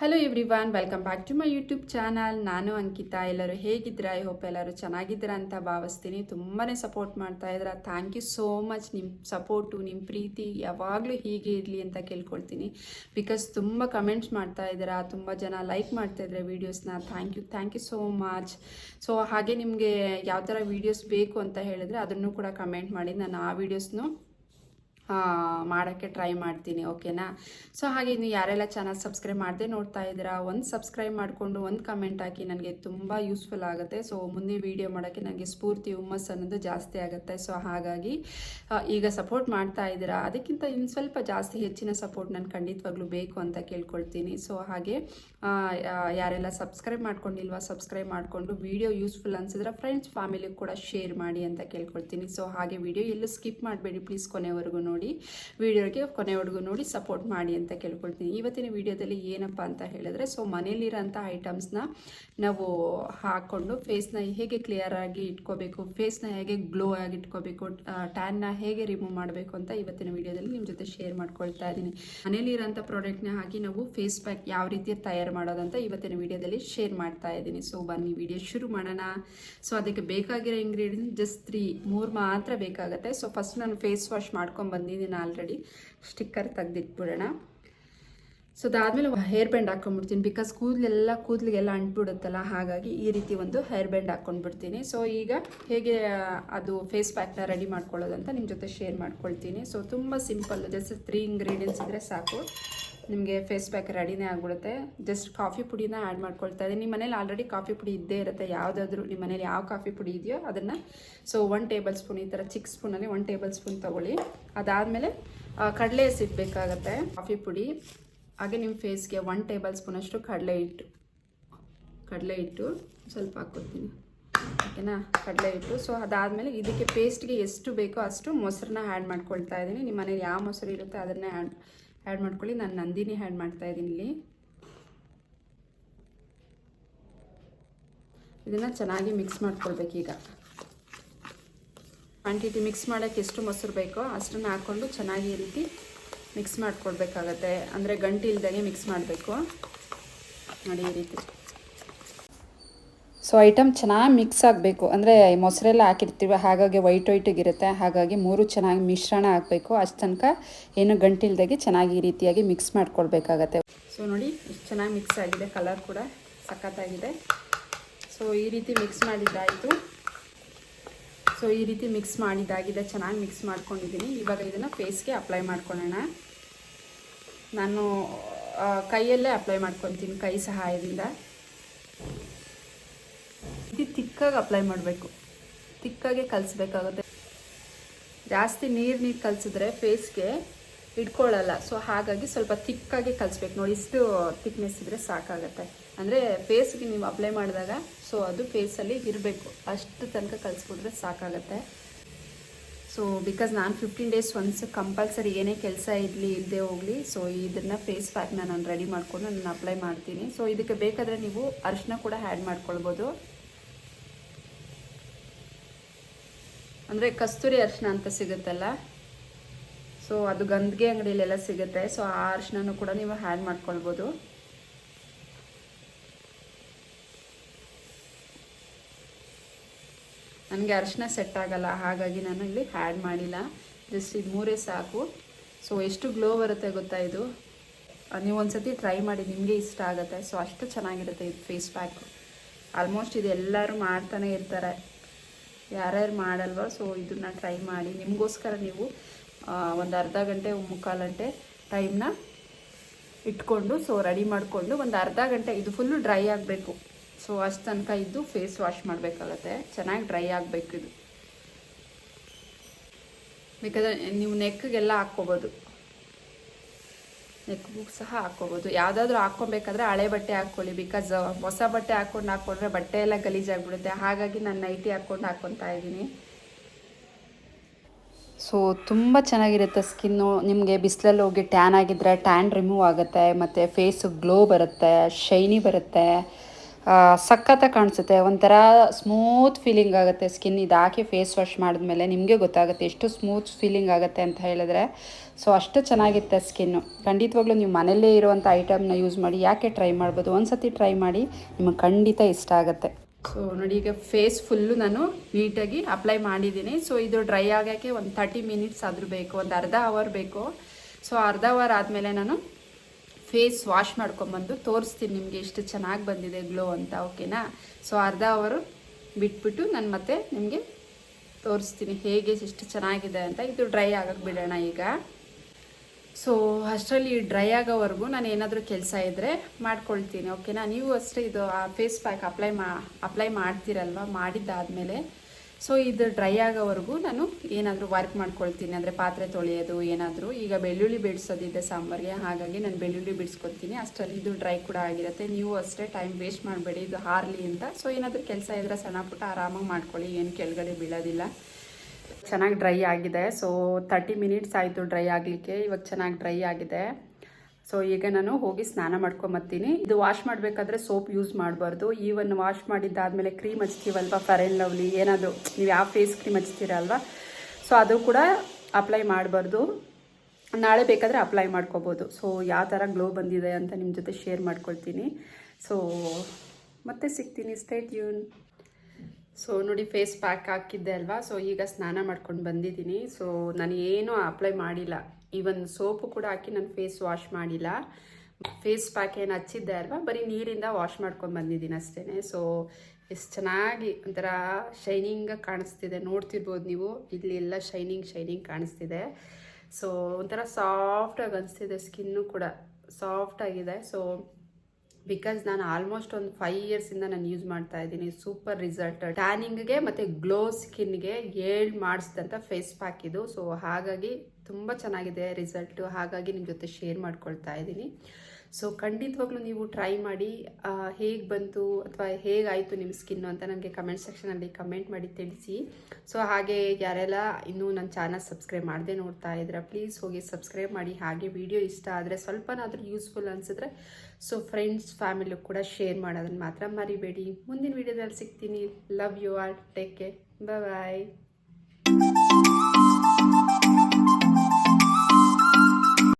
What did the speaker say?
Hello everyone welcome back to my YouTube channel ನಾನು ಅಂಕಿತಾ. ಎಲ್ಲರೂ ಹೇಗಿದ್ದೀರಾ? ಐ ಹೋಪ್ ಎಲ್ಲರೂ ಚೆನ್ನಾಗಿದ್ದೀರಾ ಅಂತ ಭಾವಿಸ್ತೀನಿ. ತುಂಬಾ ಸಪೋರ್ಟ್ ಮಾಡ್ತಾ ಇದ್ದೀರಾ. ಥ್ಯಾಂಕ್ ಯು ಸೋ ಮಚ್ ನಿಮ್ಮ ಸಪೋರ್ಟು ನಿಮ್ಮ ಪ್ರೀತಿ ಯಾವಾಗಲೂ ಹೀಗೆ ಇರಲಿ ಅಂತ ಕೇಳ್ಕೊಳ್ತೀನಿ. ಬಿಕಾಸ್ ತುಂಬ ಕಮೆಂಟ್ಸ್ ಮಾಡ್ತಾ ಇದ್ದೀರಾ, ತುಂಬ ಜನ ಲೈಕ್ ಮಾಡ್ತಾ ಇದ್ದಾರೆ ವೀಡಿಯೋಸ್ನ thank you thank you so much so ಹಾಗೆ ನಿಮಗೆ ಯಾವ ಥರ ವೀಡಿಯೋಸ್ ಬೇಕು ಅಂತ ಹೇಳಿದ್ರೆ ಅದನ್ನು ಕೂಡ ಕಮೆಂಟ್ ಮಾಡಿ. ನಾನು ಆ ವೀಡಿಯೋಸ್ನು ಮಾಡೋಕ್ಕೆ ಟ್ರೈ ಮಾಡ್ತೀನಿ ಓಕೆನಾ ಸೊ ಹಾಗೆ ಇನ್ನು ಯಾರೆಲ್ಲ ಚಾನಲ್ ಸಬ್ಸ್ಕ್ರೈಬ್ ಮಾಡದೆ ನೋಡ್ತಾ ಇದ್ದೀರಾ, ಒಂದು ಸಬ್ಸ್ಕ್ರೈಬ್ ಮಾಡಿಕೊಂಡು ಒಂದು ಕಮೆಂಟ್ ಹಾಕಿ ನನಗೆ ತುಂಬ ಯೂಸ್ಫುಲ್ ಆಗುತ್ತೆ. ಸೊ ಮುಂದೆ ವೀಡಿಯೋ ಮಾಡೋಕ್ಕೆ ನನಗೆ ಸ್ಫೂರ್ತಿ ಹುಮ್ಮಸ್ ಅನ್ನೋದು ಜಾಸ್ತಿ ಆಗುತ್ತೆ. ಸೊ ಹಾಗಾಗಿ ಈಗ ಸಪೋರ್ಟ್ ಮಾಡ್ತಾ ಇದ್ದೀರಾ? ಅದಕ್ಕಿಂತ ಇನ್ನು ಸ್ವಲ್ಪ ಜಾಸ್ತಿ ಹೆಚ್ಚಿನ ಸಪೋರ್ಟ್ ನಾನು ಖಂಡಿತವಾಗ್ಲೂ ಬೇಕು ಅಂತ ಕೇಳ್ಕೊಳ್ತೀನಿ. ಸೊ ಹಾಗೆ ಯಾರೆಲ್ಲ ಸಬ್ಸ್ಕ್ರೈಬ್ ಮಾಡ್ಕೊಂಡಿಲ್ವಾ ಸಬ್ಸ್ಕ್ರೈಬ್ ಮಾಡಿಕೊಂಡು ವಿಡಿಯೋ ಯೂಸ್ಫುಲ್ ಅನ್ಸಿದ್ರೆ ಫ್ರೆಂಡ್ಸ್ ಫ್ಯಾಮಿಲಿಗೆ ಕೂಡ ಶೇರ್ ಮಾಡಿ ಅಂತ ಕೇಳ್ಕೊಳ್ತೀನಿ. ಸೊ ಹಾಗೆ ವಿಡಿಯೋ ಎಲ್ಲೂ ಸ್ಕಿಪ್ ಮಾಡಬೇಡಿ ಪ್ಲೀಸ್ ಕೊನೆವರೆಗೂ ನೋಡಿ. ವಿಡಿಯೋಗೆ ಕೊನೆವರೆಗೂ ನೋಡಿ ಸಪೋರ್ಟ್ ಮಾಡಿ ಅಂತ ಕೇಳ್ಕೊಳ್ತೀನಿ. ಇವತ್ತಿನ ವಿಡಿಯೋದಲ್ಲಿ ಏನಪ್ಪ ಅಂತ ಹೇಳಿದ್ರೆ ಸೊ ಮನೇಲಿರೋಂಥ ಐಟಮ್ಸ್ನ ನಾವು ಹಾಕ್ಕೊಂಡು ಫೇಸ್ನ ಹೇಗೆ ಕ್ಲಿಯರ್ ಆಗಿ ಇಟ್ಕೋಬೇಕು ಫೇಸ್ನ ಹೇಗೆ ಗ್ಲೋ ಆಗಿ ಇಟ್ಕೋಬೇಕು ಟ್ಯಾನ್ನ ಹೇಗೆ ರಿಮೂವ್ ಮಾಡಬೇಕು ಅಂತ ಇವತ್ತಿನ ವಿಡಿಯೋದಲ್ಲಿ ನಿಮ್ಮ ಜೊತೆ ಶೇರ್ ಮಾಡ್ಕೊಳ್ತಾ ಇದ್ದೀನಿ. ಮನೇಲಿರೋಂಥ ಪ್ರಾಡಕ್ಟ್ನ ಹಾಕಿ ನಾವು ಫೇಸ್ ಪ್ಯಾಕ್ ಯಾವ ರೀತಿ ತಯಾರು ಮಾಡೋದಂತ ಇವತ್ತಿನ ವಿಡಿಯೋದಲ್ಲಿ ಶೇರ್ ಮಾಡ್ತಾ ಇದ್ದೀನಿ. ಸೊ ಬನ್ನಿ, ವಿಡಿಯೋ ಶುರು ಮಾಡೋಣ. ಸೊ ಅದಕ್ಕೆ ಬೇಕಾಗಿರೋ ಇಂಗ್ರೀಡಿಯೆಂಟ್ ಜಸ್ಟ್ ತ್ರೀ ಮೂರು ಮಾತ್ರ ಬೇಕಾಗುತ್ತೆ. ಸೊ ಫಸ್ಟ್ ನಾನು ಫೇಸ್ ವಾಶ್ ಮಾಡ್ಕೊಂಡು ಬಂದಿದ್ದೀನಿ ಆಲ್ರೆಡಿ ಸ್ಟಿಕ್ಕರ್ ತೆಗೆದಿಟ್ಬಿಡೋಣ. ಸೊ ಅದಾದಮೇಲೆ ಹೇರ್ ಬ್ಯಾಂಡ್ ಹಾಕೊಂಡ್ಬಿಡ್ತೀನಿ. ಬಿಕಾಸ್ ಕೂದಲೆಲ್ಲ, ಕೂದಲಿಗೆಲ್ಲ ಅಂಟ್ಬಿಡುತ್ತಲ್ಲ, ಹಾಗಾಗಿ ಈ ರೀತಿ ಒಂದು ಹೇರ್ ಬ್ಯಾಂಡ್ ಹಾಕ್ಕೊಂಡ್ಬಿಡ್ತೀನಿ ಸೊ ಈಗ ಹೇಗೆ ಅದು ಫೇಸ್ ಪ್ಯಾಕ್ನ ರೆಡಿ ಮಾಡ್ಕೊಳ್ಳೋದಂತ ನಿಮ್ಮ ಜೊತೆ ಶೇರ್ ಮಾಡ್ಕೊಳ್ತೀನಿ. ಸೊ ತುಂಬ ಸಿಂಪಲ್ ಜಸ್ಟ್ ತ್ರೀ ಇಂಗ್ರೀಡಿಯೆಂಟ್ಸ್ ಇದ್ದರೆ ಸಾಕು. ನಿಮಗೆ ಫೇಸ್ ಪ್ಯಾಕ್ ರೆಡಿನೇ ಆಗಿಬಿಡುತ್ತೆ. ಜಸ್ಟ್ ಕಾಫಿ ಪುಡಿನ ಆ್ಯಡ್ ಮಾಡ್ಕೊಳ್ತಾ ಇದ್ದೀನಿ. ನಿಮ್ಮ ಮನೇಲಿ ಆಲ್ರೆಡಿ ಕಾಫಿ ಪುಡಿ ಇದ್ದೇ ಇರುತ್ತೆ. ಯಾವುದಾದ್ರೂ ನಿಮ್ಮ ಮನೇಲಿ ಯಾವ ಕಾಫಿ ಪುಡಿ ಇದೆಯೋ ಅದನ್ನು ಸೊ ಒನ್ ಟೇಬಲ್ ಸ್ಪೂನ್ ಈ ಥರ ಚಿಕ್ಕ ಸ್ಪೂನಲ್ಲಿ ಒನ್ ಟೇಬಲ್ ಸ್ಪೂನ್ ತೊಗೊಳ್ಳಿ. ಅದಾದಮೇಲೆ ಕಡಲೆ ಸಿಗಬೇಕಾಗತ್ತೆ ಕಾಫಿ ಪುಡಿ. ಹಾಗೆ ನಿಮ್ಮ ಫೇಸ್ಗೆ ಒನ್ ಟೇಬಲ್ ಸ್ಪೂನಷ್ಟು ಕಡಲೆ ಹಿಟ್ಟು. ಕಡಲೆ ಹಿಟ್ಟು ಸ್ವಲ್ಪ ಹಾಕ್ಕೊತೀನಿ ಓಕೆನಾ? ಕಡಲೆ ಹಿಟ್ಟು. ಸೊ ಅದಾದಮೇಲೆ ಇದಕ್ಕೆ ಪೇಸ್ಟ್ಗೆ ಎಷ್ಟು ಬೇಕೋ ಅಷ್ಟು ಮೊಸರನ್ನ ಆ್ಯಡ್ ಮಾಡ್ಕೊಳ್ತಾ ಇದ್ದೀನಿ. ನಿಮ್ಮ ಮನೇಲಿ ಯಾವ ಮೊಸರು ಇರುತ್ತೆ ಅದನ್ನೇ ಆ್ಯಡ್ ಆ್ಯಡ್ ಮಾಡ್ಕೊಳ್ಳಿ. ನಾನು ನಂದಿನಿ ಆ್ಯಡ್ ಮಾಡ್ತಾ ಇದ್ದೀನಿ ಇಲ್ಲಿ. ಇದನ್ನು ಚೆನ್ನಾಗಿ ಮಿಕ್ಸ್ ಮಾಡ್ಕೊಳ್ಬೇಕೀಗ ಕ್ವಾಂಟಿಟಿ ಮಿಕ್ಸ್ ಮಾಡೋಕ್ಕೆ ಎಷ್ಟು ಮೊಸರು ಬೇಕೋ ಅಷ್ಟನ್ನು ಹಾಕ್ಕೊಂಡು ಚೆನ್ನಾಗಿ ಈ ರೀತಿ ಮಿಕ್ಸ್ ಮಾಡ್ಕೊಳ್ಬೇಕಾಗತ್ತೆ. ಅಂದರೆ ಗಂಟಿ ಇಲ್ದಂಗೆ ಮಿಕ್ಸ್ ಮಾಡಬೇಕು. ನೋಡಿ ಈ ರೀತಿ. ಸೊ ಐಟಮ್ ಚೆನ್ನಾಗಿ ಮಿಕ್ಸ್ ಆಗಬೇಕು. ಅಂದರೆ ಮೊಸರೆಲ್ಲ ಹಾಕಿರ್ತೀವಿ, ಹಾಗಾಗಿ ವೈಟ್ ವೈಟಿಗಿರುತ್ತೆ ಹಾಗಾಗಿ ಮೂರು ಚೆನ್ನಾಗಿ ಮಿಶ್ರಣ ಆಗಬೇಕು. ಅಷ್ಟು ತನಕ ಏನು ಗಂಟಿಲ್ದಾಗೆ ಚೆನ್ನಾಗಿ ಈ ರೀತಿಯಾಗಿ ಮಿಕ್ಸ್ ಮಾಡ್ಕೊಳ್ಬೇಕಾಗತ್ತೆ. ಸೊ ನೋಡಿ, ಇಷ್ಟು ಚೆನ್ನಾಗಿ ಮಿಕ್ಸ್ ಆಗಿದೆ. ಕಲರ್ ಕೂಡ ಸಖತ್ತಾಗಿದೆ. ಸೊ ಈ ರೀತಿ ಮಿಕ್ಸ್ ಮಾಡಿದ್ದಾಯಿತು. ಸೊ ಈ ರೀತಿ ಮಿಕ್ಸ್ ಮಾಡಿದ್ದಾಗಿದೆ. ಚೆನ್ನಾಗಿ ಮಿಕ್ಸ್ ಮಾಡ್ಕೊಂಡಿದ್ದೀನಿ. ಇವಾಗ ಇದನ್ನು ಫೇಸ್ಗೆ ಅಪ್ಲೈ ಮಾಡ್ಕೊಳ್ಳೋಣ. ನಾನು ಕೈಯಲ್ಲೇ ಅಪ್ಲೈ ಮಾಡ್ಕೊತೀನಿ ಕೈ ಸಹಾಯದಿಂದ. ಇದು ತಿಕ್ಕಾಗಿ ಅಪ್ಲೈ ಮಾಡಬೇಕು. ತಿಕ್ಕಾಗೆ ಕಲಿಸ್ಬೇಕಾಗುತ್ತೆ. ಜಾಸ್ತಿ ನೀರು ನೀರು ಕಲಿಸಿದ್ರೆ ಫೇಸ್ಗೆ ಇಟ್ಕೊಳ್ಳಲ್ಲ ಸೊ ಹಾಗಾಗಿ ಸ್ವಲ್ಪ ತಿಕ್ಕಾಗೆ ಕಲಿಸ್ಬೇಕು. ನೋಡಿ, ಇಷ್ಟು ತಿಕ್ನೆಸ್ ಇದ್ದರೆ ಸಾಕಾಗತ್ತೆ. ಅಂದರೆ ಫೇಸ್ಗೆ ನೀವು ಅಪ್ಲೈ ಮಾಡಿದಾಗ ಸೊ ಅದು ಫೇಸಲ್ಲಿ ಇರಬೇಕು. ಅಷ್ಟು ತನಕ ಕಲಿಸ್ಬಿಟ್ರೆ ಸಾಕಾಗತ್ತೆ. ಸೊ ಬಿಕಾಸ್ ನಾನು ಫಿಫ್ಟೀನ್ ಡೇಸ್ ಒನ್ಸ್ ಕಂಪಲ್ಸರಿ ಏನೇ ಕೆಲಸ ಇರಲಿ ಇಲ್ಲದೆ ಹೋಗಲಿ ಸೊ ಇದನ್ನು ಫೇಸ್ ಪ್ಯಾಕ್ನ ನಾನು ರೆಡಿ ಮಾಡಿಕೊಂಡು ನಾನು ಅಪ್ಲೈ ಮಾಡ್ತೀನಿ. ಸೊ ಇದಕ್ಕೆ ಬೇಕಾದರೆ ನೀವು ಅರಿಶಿನ ಕೂಡ ಆ್ಯಡ್ ಮಾಡ್ಕೊಳ್ಬೋದು. ಅಂದರೆ ಕಸ್ತೂರಿ ಅರಿಶಿನ ಅಂತ ಸಿಗುತ್ತಲ್ಲ? ಸೊ ಅದು ಗಂದಿಗೆ ಅಂಗಡಿಯಲ್ಲೆಲ್ಲ ಸಿಗುತ್ತೆ. ಸೊ ಆ ಅರಿಶಿನೂ ಕೂಡ ನೀವು ಹ್ಯಾಡ್ ಮಾಡ್ಕೊಳ್ಬೋದು. ನನಗೆ ಅರಿಶಿನ ಸೆಟ್ ಆಗಲ್ಲ, ಹಾಗಾಗಿ ನಾನು ಇಲ್ಲಿ ಆ್ಯಡ್ ಮಾಡಿಲ್ಲ. ಜಸ್ಟ್ ಇದು ಮೂರೇ ಸಾಕು. ಸೊ ಎಷ್ಟು ಗ್ಲೋ ಬರುತ್ತೆ ಗೊತ್ತಾ ಇದು? ನೀವು ಒಂದ್ಸತಿ ಟ್ರೈ ಮಾಡಿ, ನಿಮಗೆ ಇಷ್ಟ ಆಗುತ್ತೆ. ಸೊ ಅಷ್ಟು ಚೆನ್ನಾಗಿರುತ್ತೆ ಇದು ಫೇಸ್ ಪ್ಯಾಕು ಆಲ್ಮೋಸ್ಟ್ ಇದು ಎಲ್ಲರೂ ಮಾಡ್ತಾನೆ ಇರ್ತಾರೆ. ಯಾರ್ಯಾರು ಮಾಡಲ್ವ ಸೊ ಇದನ್ನ ಟ್ರೈ ಮಾಡಿ. ನಿಮಗೋಸ್ಕರ ನೀವು ಒಂದು ಅರ್ಧ ಗಂಟೆ ಮುಕ್ಕಾಲು ಗಂಟೆ ಟೈಮ್ನ ಇಟ್ಕೊಂಡು ಸೊ ರೆಡಿ ಮಾಡಿಕೊಂಡು, ಒಂದು ಅರ್ಧ ಗಂಟೆ, ಇದು ಫುಲ್ಲು ಡ್ರೈ ಆಗಬೇಕು. ಸೊ ಅಷ್ಟು ತನಕ ಇದ್ದು ಫೇಸ್ ವಾಶ್ ಮಾಡಬೇಕಾಗತ್ತೆ ಚೆನ್ನಾಗಿ ಡ್ರೈ ಆಗಬೇಕು ಇದು. ಬೇಕಾದ್ರೆ ನೀವು ನೆಕ್ಗೆಲ್ಲ ಹಾಕ್ಕೋಬೋದು. ನೆಕ್ಗೂ ಸಹ ಹಾಕ್ಕೋಬೋದು. ಯಾವುದಾದ್ರೂ ಹಾಕ್ಕೊಬೇಕಾದ್ರೆ ಹಳೆ ಬಟ್ಟೆ ಹಾಕ್ಕೊಳ್ಳಿ. ಬಿಕಾಸ್ ಹೊಸ ಬಟ್ಟೆ ಹಾಕ್ಕೊಂಡು ಹಾಕ್ಕೊಂಡ್ರೆ ಬಟ್ಟೆ ಎಲ್ಲ ಗಲೀಜಾಗ್ಬಿಡುತ್ತೆ. ಹಾಗಾಗಿ ನಾನು ನೈಟಿ ಹಾಕ್ಕೊಂಡು ಹಾಕ್ಕೊತಾ ಇದ್ದೀನಿ. ಸೊ ತುಂಬ ಚೆನ್ನಾಗಿರುತ್ತೆ ಸ್ಕಿನ್ನು ನಿಮಗೆ ಬಿಸಿಲಲ್ಲಿ ಹೋಗಿ ಟ್ಯಾನ್ ಆಗಿದ್ದರೆ ಟ್ಯಾನ್ ರಿಮೂವ್ ಆಗುತ್ತೆ. ಮತ್ತು ಫೇಸು ಗ್ಲೋ ಬರುತ್ತೆ ಶೈನಿ ಬರುತ್ತೆ. ಸಖತ್ತಾಗಿ ಕಾಣಿಸುತ್ತೆ. ಒಂಥರ ಸ್ಮೂತ್ ಫೀಲಿಂಗ್ ಆಗುತ್ತೆ ಸ್ಕಿನ್ ಇದು. ಫೇಸ್ ವಾಶ್ ಮಾಡಿದ್ಮೇಲೆ ನಿಮಗೆ ಗೊತ್ತಾಗುತ್ತೆ ಎಷ್ಟು ಸ್ಮೂತ್ ಫೀಲಿಂಗ್ ಆಗುತ್ತೆ ಅಂತ ಹೇಳಿದ್ರೆ. ಸೊ ಅಷ್ಟು ಚೆನ್ನಾಗಿರುತ್ತೆ ಸ್ಕಿನ್ನು ಖಂಡಿತವಾಗ್ಲೂ ನೀವು ಮನೆಯಲ್ಲೇ ಇರುವಂಥ ಐಟಮ್ನ ಯೂಸ್ ಮಾಡಿ, ಯಾಕೆ ಟ್ರೈ ಮಾಡ್ಬೋದು? ಒಂದು ಸತಿ ಟ್ರೈ ಮಾಡಿ, ನಿಮಗೆ ಖಂಡಿತ ಇಷ್ಟ ಆಗುತ್ತೆ. ಸೊ ನೋಡಿ ಈಗ ಫೇಸ್ ಫುಲ್ಲು ನಾನು ನೀಟಾಗಿ ಅಪ್ಲೈ ಮಾಡಿದ್ದೀನಿ. ಸೊ ಇದು ಡ್ರೈ ಆಗೋಕ್ಕೆ ಒಂದು ತರ್ಟಿ ಮಿನಿಟ್ಸ್ ಆದರೂ ಬೇಕು, ಒಂದು ಅರ್ಧ ಅವರ್ ಬೇಕು. ಸೊ ಅರ್ಧ ಅವರ್ ಆದಮೇಲೆ ನಾನು ಫೇಸ್ ವಾಶ್ ಮಾಡ್ಕೊಂಬಂದು ತೋರಿಸ್ತೀನಿ ನಿಮಗೆ ಎಷ್ಟು ಚೆನ್ನಾಗಿ ಬಂದಿದೆ ಗ್ಲೋ ಅಂತ, ಓಕೆನಾ? ಸೊ ಅರ್ಧ ಅವರು ಬಿಟ್ಬಿಟ್ಟು ನಾನು ಮತ್ತೆ ನಿಮಗೆ ತೋರಿಸ್ತೀನಿ ಹೇಗೆ ಎಷ್ಟು ಚೆನ್ನಾಗಿದೆ ಅಂತ. ಇದು ಡ್ರೈ ಆಗಕ್ಕೆ ಬಿಡೋಣ ಈಗ. ಸೊ ಅಷ್ಟರಲ್ಲಿ ಡ್ರೈ ಆಗೋವರೆಗೂ ನಾನು ಏನಾದರೂ ಕೆಲಸ ಇದ್ದರೆ ಮಾಡ್ಕೊಳ್ತೀನಿ, ಓಕೆನಾ? ನೀವು ಅಷ್ಟೇ ಇದು, ಆ ಫೇಸ್ ಪ್ಯಾಕ್ ಅಪ್ಲೈ ಮಾ ಅಪ್ಲೈ ಮಾಡ್ತೀರಲ್ವ? ಮಾಡಿದ್ದಾದಮೇಲೆ ಸೊ ಇದು ಡ್ರೈ ಆಗೋವರೆಗೂ ನಾನು ಏನಾದರೂ ವರ್ಕ್ ಮಾಡ್ಕೊಳ್ತೀನಿ. ಅಂದರೆ ಪಾತ್ರೆ ತೊಳೆಯೋದು ಏನಾದರೂ. ಈಗ ಬೆಳ್ಳುಳ್ಳಿ ಬಿಡಿಸೋದಿದೆ ಸಾಂಬಾರಿಗೆ. ಹಾಗಾಗಿ ನಾನು ಬೆಳ್ಳುಳ್ಳಿ ಬಿಡಿಸ್ಕೊತೀನಿ ಅಷ್ಟರಲ್ಲಿ ಇದು ಡ್ರೈ ಕೂಡ ಆಗಿರುತ್ತೆ. ನೀವು ಅಷ್ಟೇ ಟೈಮ್ ವೇಸ್ಟ್ ಮಾಡಬೇಡಿ. ಇದು ಹಾರ್ಲಿ ಅಂತ. ಸೊ ಏನಾದರೂ ಕೆಲಸ ಇದ್ದರೆ ಸಣ್ಣ ಪುಟ್ಟ ಆರಾಮಾಗಿ ಮಾಡ್ಕೊಳ್ಳಿ. ಏನು ಕೆಳಗಡೆ ಬೀಳೋದಿಲ್ಲ. ಚೆನ್ನಾಗಿ ಡ್ರೈ ಆಗಿದೆ. ಸೊ ತರ್ಟಿ ಮಿನಿಟ್ಸ್ ಆಯಿತು ಡ್ರೈ ಆಗಲಿಕ್ಕೆ. ಇವಾಗ ಚೆನ್ನಾಗಿ ಡ್ರೈ ಆಗಿದೆ. ಸೊ ಈಗ ನಾನು ಹೋಗಿ ಸ್ನಾನ ಮಾಡ್ಕೊಂಬತ್ತೀನಿ. ಇದು ವಾಶ್ ಮಾಡಬೇಕಾದ್ರೆ ಸೋಪ್ ಯೂಸ್ ಮಾಡಬಾರ್ದು. ಈವನ್ ವಾಶ್ ಮಾಡಿದ್ದಾದಮೇಲೆ ಕ್ರೀಮ್ ಹಚ್ತೀವಲ್ವ? ಆ್ಯಂಡ್ ಲವ್ಲಿ ಏನಾದರೂ, ನೀವು ಯಾವ ಫೇಸ್ ಕ್ರೀಮ್ ಹಚ್ತೀರಲ್ವ ಸೊ ಅದು ಕೂಡ ಅಪ್ಲೈ ಮಾಡಬಾರ್ದು. ನಾಳೆ ಬೇಕಾದರೆ ಅಪ್ಲೈ ಮಾಡ್ಕೋಬೋದು. ಸೊ ಯಾವ ಥರ ಗ್ಲೋ ಬಂದಿದೆ ಅಂತ ನಿಮ್ಮ ಜೊತೆ ಶೇರ್ ಮಾಡ್ಕೊಳ್ತೀನಿ. ಸೊ ಮತ್ತೆ ಸಿಗ್ತೀನಿ. ಸ್ಟೇಟ್ ಯೂನ್ ಸೊ ನೋಡಿ ಫೇಸ್ ಪ್ಯಾಕ್ ಹಾಕಿದ್ದೆ ಅಲ್ವಾ? ಸೊ ಈಗ ಸ್ನಾನ ಮಾಡ್ಕೊಂಡು ಬಂದಿದ್ದೀನಿ. ಸೊ ನಾನು ಏನೂ ಅಪ್ಲೈ ಮಾಡಿಲ್ಲ. ಈವನ್ ಸೋಪು ಕೂಡ ಹಾಕಿ ನಾನು ಫೇಸ್ ವಾಶ್ ಮಾಡಿಲ್ಲ. ಫೇಸ್ ಪ್ಯಾಕ್ ಏನು ಹಚ್ಚಿದ್ದೆ ಅಲ್ವಾ? ಬರೀ ನೀರಿಂದ ವಾಶ್ ಮಾಡ್ಕೊಂಡು ಬಂದಿದ್ದೀನಿ ಅಷ್ಟೇ ಸೊ ಎಷ್ಟು ಚೆನ್ನಾಗಿ ಒಂಥರ ಶೈನಿಂಗ್ ಕಾಣಿಸ್ತಿದೆ. ನೋಡ್ತಿರ್ಬೋದು ನೀವು. ಇಲ್ಲಿ ಎಲ್ಲ ಶೈನಿಂಗ್ ಶೈನಿಂಗ್ ಕಾಣಿಸ್ತಿದೆ. ಸೊ ಒಂಥರ ಸಾಫ್ಟಾಗಿ ಅನಿಸ್ತಿದೆ ಸ್ಕಿನ್ನು ಕೂಡ. ಸಾಫ್ಟಾಗಿದೆ ಸೊ ಬಿಕಾಸ್ ನಾನು ಆಲ್ಮೋಸ್ಟ್ ಒಂದು ಫೈವ್ ಇಯರ್ಸಿಂದ ನಾನು ಯೂಸ್ ಮಾಡ್ತಾ ಇದ್ದೀನಿ. ಸೂಪರ್ ರಿಸಲ್ಟ್ ಟ್ಯಾನಿಂಗ್ಗೆ ಮತ್ತು ಗ್ಲೋ ಸ್ಕಿನ್ಗೆ ಏಳು ಮಾಡಿಸಿದಂಥ ಫೇಸ್ ಪ್ಯಾಕ್ ಇದು. ಸೊ ಹಾಗಾಗಿ ತುಂಬ ಚೆನ್ನಾಗಿದೆ ರಿಸಲ್ಟು ಹಾಗಾಗಿ ನಿಮ್ಮ ಜೊತೆ ಶೇರ್ ಮಾಡ್ಕೊಳ್ತಾ ಇದ್ದೀನಿ. ಸೊ ಖಂಡಿತವಾಗ್ಲೂ ನೀವು ಟ್ರೈ ಮಾಡಿ ಹೇಗೆ ಬಂತು ಅಥವಾ ಹೇಗಾಯಿತು ನಿಮ್ಮ ಸ್ಕಿನ್ನು ಅಂತ ನನಗೆ ಕಮೆಂಟ್ ಸೆಕ್ಷನಲ್ಲಿ ಕಮೆಂಟ್ ಮಾಡಿ ತಿಳಿಸಿ. ಸೊ ಹಾಗೆ ಯಾರೆಲ್ಲ ಇನ್ನೂ ನನ್ನ ಚಾನಲ್ ಸಬ್ಸ್ಕ್ರೈಬ್ ಮಾಡದೆ ನೋಡ್ತಾ ಇದ್ರೆ ಪ್ಲೀಸ್ ಹೋಗಿ ಸಬ್ಸ್ಕ್ರೈಬ್ ಮಾಡಿ. ಹಾಗೆ ವಿಡಿಯೋ ಇಷ್ಟ ಆದರೆ ಸ್ವಲ್ಪನಾದರೂ ಯೂಸ್ಫುಲ್ ಅನಿಸಿದ್ರೆ ಸೊ ಫ್ರೆಂಡ್ಸ್ ಫ್ಯಾಮಿಲಿ ಕೂಡ ಶೇರ್ ಮಾಡೋದನ್ನು ಮಾತ್ರ ಮರಿಬೇಡಿ. ಮುಂದಿನ ವಿಡಿಯೋದಲ್ಲಿ ಸಿಗ್ತೀನಿ. Love you all take care bye